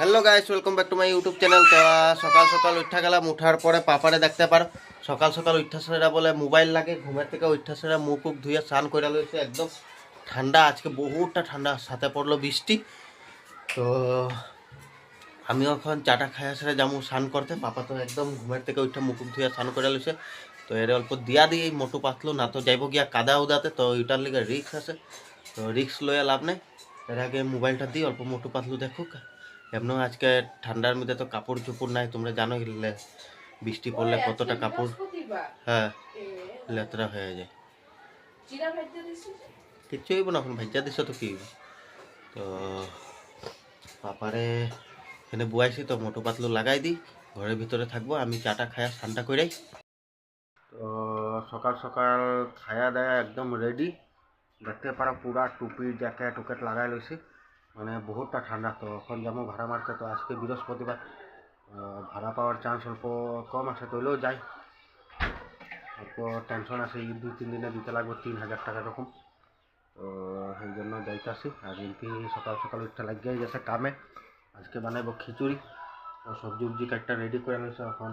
Hello guys welcome back to my YouTube channel তো সকাল সকাল উঠা গেলাম, উঠার পরে পাপারে দেখতে পারো। সকাল সকাল উঠা সেরা বলে মোবাইল লাগে, ঘুমের থেকে উঠা সেরা মুখ উখ ধুয়ে স্নান করে লইছে একদম ঠান্ডা, আজকে বহুতটা ঠান্ডা, সাথে পড়ল বৃষ্টি। তো, আমিও এখন চাটা খাইয়া সেরে যাব স্নান করতে। পাপা তো একদম ঘুমের থেকে উঠে মুখ উখ ধুয়ে স্নান করে লইছে তো, এর অল্প দিয়া দিয়ে মোটু পাতলো, না তো যাইব গিয়া কাদা উদাতে, তো ওইটার লিগে রিক্স আছে। তো রিক্স লইয়া লাভ নাই। এর আগে মোবাইলটা দিই, অল্প মোটু পাতলু দেখুক। এমনও আজকে ঠান্ডার মধ্যে তো কাপড় চোপড় নাই তোমরা জানো বৃষ্টি পড়লে কতটা কাপড়? হ্যাঁ লেতরা হয়ে যায়। কিচ্ছু হইব না এখন ভাইজা দিছ তো কি হইব? তো পাপারে এখানে বুয়াইছি তো মোটু পাতলু লাগাই দিই ঘরের ভিতরে থাকব আমি চাটা খায়া ঠান্ডা করাই তো সকাল সকাল খায়া দায়া একদম রেডি দেখতে পারো পুরা টুপি জ্যাকেট উকেট লাগাই লইছি। মানে বহুতটা ঠান্ডা তো এখন যাব ভাড়া মারতে তো আজকে বৃহস্পতিবার আহ, ভাড়া পাওয়ার চান্স অল্প কম আছে তৈলেও যাই। অল্প টেনশন আছে এই দুই তিন দিনে দিতে লাগবে তিন হাজার টাকা রকম তো সেই জন্য যাইতাছি আর এমপি সকাল সকাল উঠতে লাগিয়ে গেছে কামে। আজকে বানাইব খিচুড়ি তো সবজি উবজি কাটটা রেডি করে নিয়েছে এখন।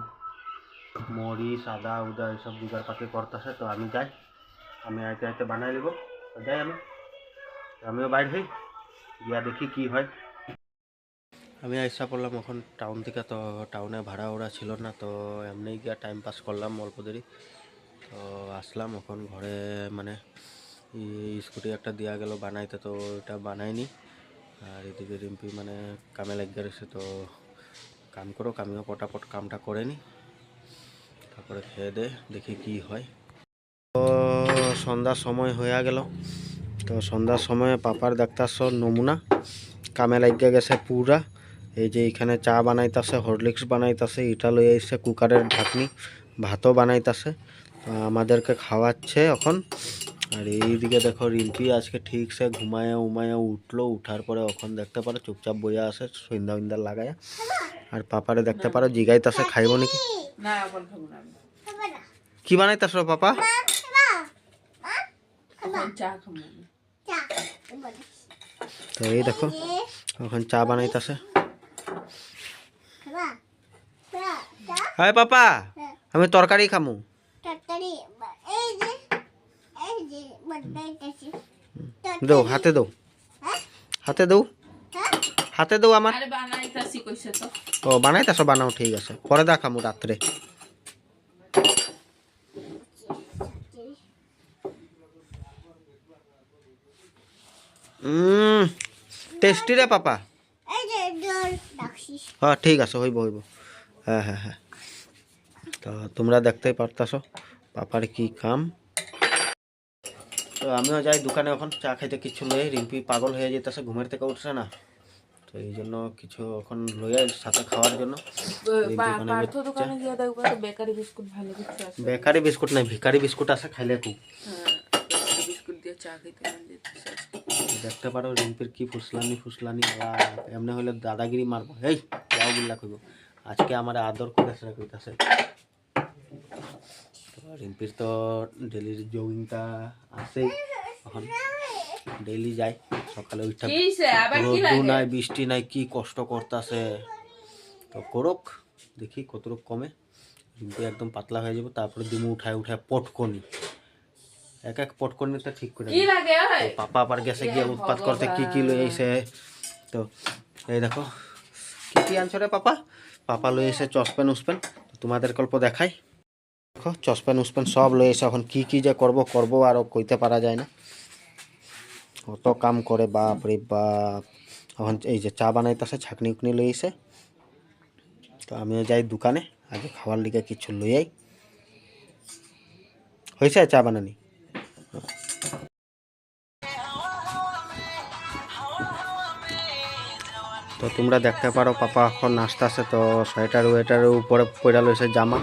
মরিচ আদা উদা এইসব জোগাড় পাতি করতেছে তো আমি যাই। আমি আইতে আইতে বানাই নিব। তো যাই আমি। তো আমিও বাইর হই। গিয়া দেখি কি হয়। আমি আইসা পড়লাম এখন টাউন থেকে, তো টাউনে ভাড়া ওড়া ছিল না, তো এমনি গিয়া টাইম পাস করলাম অল্প দেরি। তো আসলাম এখন ঘরে মানে স্কুটি একটা দেওয়া গেল বানাইতে, তো এটা বানাইনি। আর এদিকে রিম্পি মানে কামে লাগিয়ে রয়েছে তো কাম করো আমিও পটাপট কামটা করে নিই তারপরে খেয়ে দে, দেখি কি হয়। তো সন্ধ্যার সময় হয়ে গেল। তো সন্ধ্যার সময় পাপার দেখতাছ নমুনা। কামে লাগিয়ে গেছে পুরা। এই যে এখানে চা বানাইতাছে হরলিক্স বানাইতাছে ইটা লই আইছে কুকারের ঢাকনি ভাতও বানাইতাছে। আমাদেরকে খাওয়াচ্ছে এখন। আর এইদিকে দেখো রিম্পি আজকে ঠিকসে ঘুমায়া উমায়া উঠল উঠার পরে এখন দেখতে পারো চুপচাপ বইয়া আসে সন্ধ্যা উইন্দা লাগায়া। আর পাপারে দেখতে পারো জিগাইতাছে খাইব নাকি? কি বানাইতাছ পাপা? চা খাব। তো এই দেখো এখন চা বানাইতাছে। হাই পাপা আমি তরকারি খামু। দেও হাতে দৌ হাতে দেও। হাতে দেও আমার। আরে বানাইতাছি কইছে ও বানাইতাছ বানাও ঠিক আছে। পরে দা খামু রাত্রে। টেস্টি রে পাপা? হ্যাঁ ঠিক আছে হইব হইব। হ্যাঁ হ্যাঁ হ্যাঁ তো তোমরা দেখতেই পারতাছো পাপার কি কাম। তো আমিও যাই দোকানে এখন চা খাইতে কিছু লই রিম্পি পাগল হয়ে যেতেছে ঘুমের থেকে উঠছে না। তো এই জন্য কিছু এখন লইয়া সাথে খাওয়ার জন্য। রিম্পি পা- ওখানে পার্থ বেচছে। দোকানে গিয়ে দেখব তো বেকারি বিস্কুট ভালো কিছু আছে। বেকারি বিস্কুট নাই ভিকারি বিস্কুট আছে খাইলে খুব হ্যাঁ বেকারি বিস্কুট দিয়ে চা খেতে মন দেখতে পারো রিম্পির কি ফুসলানি ফুসলানি এমনি হলে দাদাগিরি মারবো। এই যাও বিল্লা কইব। আজকে আমার আদর করে কইতাছে। তো রিম্পির তো ডেলির জগিংটা আছেই এখন ডেইলি যাই সকালে উঠা কি হইছে? আবার কি রোদ্দু লাগে? নাই বৃষ্টি নাই কি কষ্ট করতেছে। তো করুক দেখি কতটুক কমে। রিম্পি একদম পাতলা হয়ে যাবে তারপরে দিমু উঠায় উঠায় পটকনি। এক এক পটকনিটা ঠিক করে কি লাগে পাপা আবার গেছে গিয়ে উৎপাত করতে কি কি লই আইছে। তো এই দেখো কি কি আনছো রে পাপা? পাপা লই এসে চসপেন উসপেন। তোমাদের গল্প দেখাই। দেখো চসপেন উসপেন সব লই এসে এখন কি কি যে করব করব আর কইতে পারা যায় না। কত কাম করে বাপ রে বাপ। এখন এই যে চা বানাইতেছে ছাকনি উকনি লই এসে তো আমিও যাই দোকানে আগে খাওয়ার লিগে কিছু লই আই। হয়েছে চা বানানি? তো তোমরা দেখতে পারো, পাপা এখন নাচতেছে, তো সোয়েটার ওয়েটারের উপরে পড়া লইছে জামা।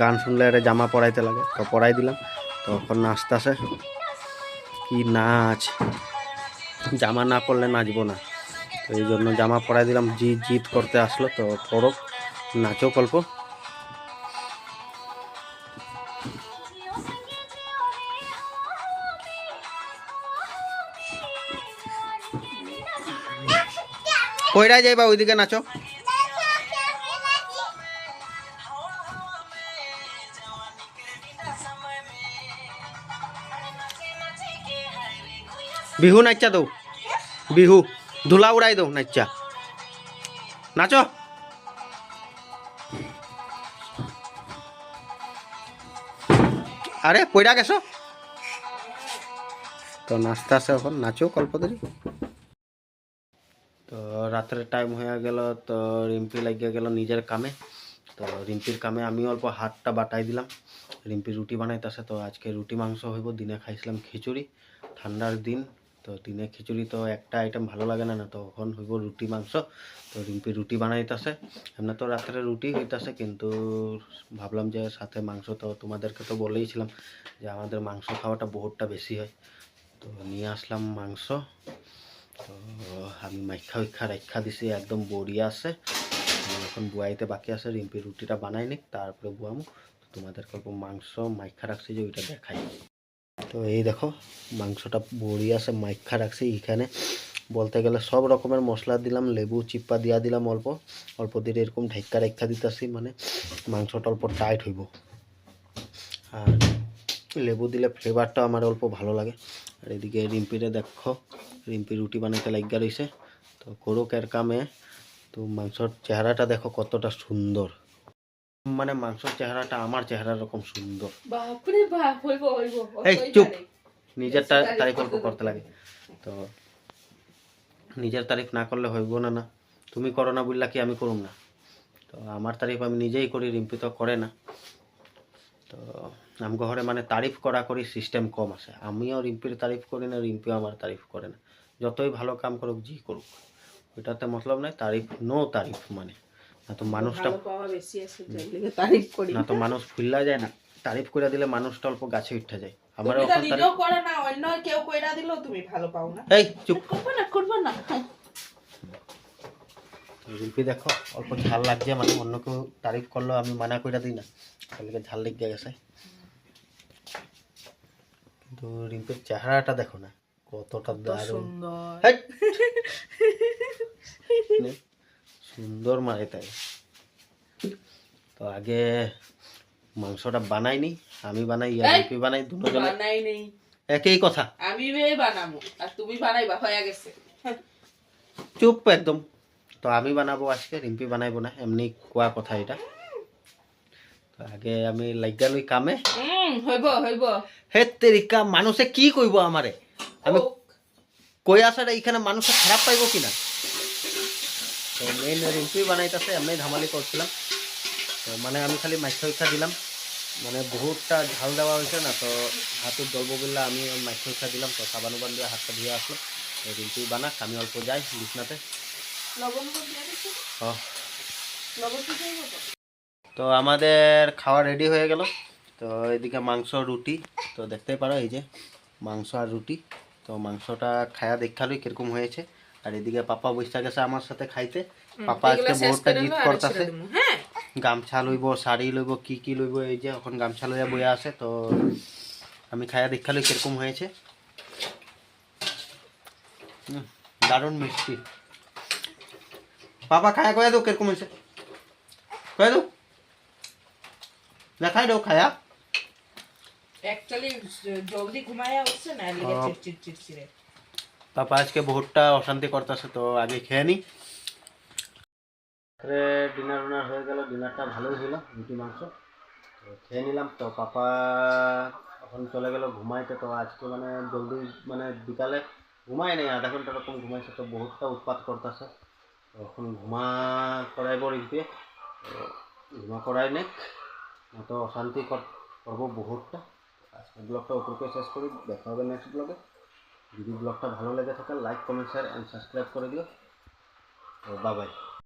গান শুনলে এটা জামা পরাইতে লাগে, তো পরাই দিলাম। তো এখন নাচতেছে। কি নাচ? জামা না পরলে নাচবো না। তো এই জন্য জামা পরাই দিলাম জি জিদ করতে আসলো, তো পরক নাচো গল্প কইরা যাইবা, ওইদিকে নাচো। বিহু নাচা দৌ। বিহু, ধুলা উড়াই দৌ নাচা নাচো। আরে পয়রা গেছো? তো নাচতে আসে এখন, নাচো কল্পতরি। তো রাত্রে টাইম হয়ে গেল, তো রিম্পি লাগিয়ে গেল নিজের কামে। তো রিম্পির কামে আমি অল্প হাতটা বাটাই দিলাম। রিম্পি রুটি বানাইতেছে, তো আজকে রুটি মাংস হইব। দিনে খাইছিলাম খিচুড়ি, ঠান্ডার দিন। তো দিনে খিচুড়ি তো একটা আইটেম ভালো লাগে না না তো এখন হইব রুটি মাংস। তো রিম্পি রুটি বানাইতেছে। এমনি তো রাত্রে রুটি হইতাছে, কিন্তু ভাবলাম যে সাথে মাংস তো তোমাদেরকে তো বলেইছিলাম যে আমাদের মাংস খাওয়াটা বহুতটা বেশি হয়। তো নিয়ে আসলাম মাংস। তো আমি মাইখা উইখা রাখা দিছি, একদম বড়িয়া আছে। এখন বুয়াইতে বাকি আছে, রিম্পি রুটিটা বানাই নিক, তারপরে বুয়ামু। তোমাদের অল্প মাংস মাইখা রাখছি যে ওইটা দেখাই। তো এই দেখো, মাংসটা বড়ি আছে, মাইখা রাখছি এখানে। বলতে গেলে সব রকমের মশলা দিলাম, লেবু চিপ্পা দিয়া দিলাম অল্প। অল্প দিয়ে এরকম ঢেক্কা রেখা দিতেছি মানে মাংসটা অল্প টাইট হইব। আর লেবু দিলে ফ্লেভারটা আমার অল্প ভালো লাগে। আর এদিকে রিম্পিরে দেখো রিম্পি রুটি বানাইতে লাগিয়া রয়েছে তো করুক এর কামে। তো মাংসর চেহারাটা দেখো কতটা সুন্দর। মানে মাংসর চেহারাটা আমার চেহারা রকম সুন্দর। এই চুপ নিজের তারিফ অল্প করতে লাগে। তো নিজের তারিফ না করলে হইব না না। তুমি করো না বললা কি আমি করুম না। তো আমার তারিফ আমি নিজেই করি রিম্পি তো করে না। তো আম ঘরে মানে তারিফ করা করি সিস্টেম কম আছে। আমিও রিম্পির তারিফ করি না রিম্পিও আমার তারিফ করে না। যতই ভালো কাম করুক জি করুক। ওইটাতে মতলব নাই তারিফ নো তারিফ মানে। না তো মানুষটা পাওয়া বেশি আছে যাই তারিফ করি। না তো মানুষ ফুল্লা যায় না। তারিফ করে দিলে মানুষটা অল্প গাছে উঠে যায়। নিজেও করে না অন্য কেউ কইরা দিলেও তুমি ভালো পাও না। এই চুপ। করব না করব না। রিম্পি দেখো অল্প ঝাল লাগছে মানে অন্য কেউ তারিফ করলেও আমি মানা করে দিই না। তাহলে ঝাল লেগে গেছে। কিন্তু রিম্পির চেহারাটা দেখো না কতটা দারুণ। সুন্দর! নে, মারে তাই। তো আগে মাংসটা বানাইনি আমি বানাই! রিম্পি বানাই দুজনে বানাই নেই। একই কথা। আমি বানাবো আর তুমি বানাইবা হয়ে গেছে। চুপ একদম। তো আমি বানাবো আজকে রিম্পি বানাইবো না এমনি কোয়া কথা এটা। আগে আমি লাগিয়া লই কামে। হুম হইব হইব। হে তেরিকা মানুষে কি কইব আমারে আমি কই আসাটা এখানে মানুষে খারাপ পাইব কিনা? তো মেইন রিম্পি বানাইতেছে এমনি ধামালি করছিলাম তো মানে আমি খালি মাইখা উঠা দিলাম। মানে বহুতটা ঝাল দেওয়া হয়েছে না তো হাতত জ্বলব বললে আমি মাইখা উঠা দিলাম। তো সাবান উবান দিয়ে হাতটা ধুয়ে আসলো রিম্পি বানাক আমি অল্প যাই বিছনাতে। লবণ? ও লবণ তো আমাদের খাওয়া রেডি হয়ে গেল। তো এদিকে মাংস রুটি তো দেখতেই পারো এই যে মাংস আর রুটি। তো মাংসটা খায়া দেখালই কীরকম হয়েছে। আর এদিকে পাপা বৈশা গেছে আমার সাথে খাইতে। পাপা আজকে বহুতটা জিত করতেছে। হ্যাঁ। গামছা লইব শাড়ি লইব কি কি লইব এই যে এখন গামছা লইয়া বইয়া আছে। তো আমি খায়া দেখালই কীরকম হয়েছে। দারুণ মিষ্টি। পাপা খায়া কয়া দো কীরকম হয়েছে। কয়া দো দেখাই দাও খায়া। অ্যাকচুয়ালি জলদি ঘুমায়া উঠছে না লিগে। চিড়চিড় চিড়চিড়ে পাপা আজকে বহুতটা অশান্তি করতেছে তো আগে খেয়ে নি। ডিনার উনার হয়ে গেল ডিনারটা ভালোই হলো রুটি মাংস। তো খেয়ে নিলাম তো পাপা এখন চলে গেল ঘুমাইতে তো আজকে মানে জলদি মানে বিকালে ঘুমায় নেই আধা ঘণ্টা রকম ঘুমাইছে তো বহুতটা উৎপাত করতেছে। তো এখন ঘুমা করাইব রিম্পি তো ঘুমা করাই নেক। না তো অশান্তি কর- করব বহুতটা। আজকের ব্লগটা ওপরকে শেষ করি, দেখা হবে নেক্সট ব্লগে। যদি ব্লগটা ভালো লেগে থাকে like comment share and subscribe করে দিও। তো বাই বাই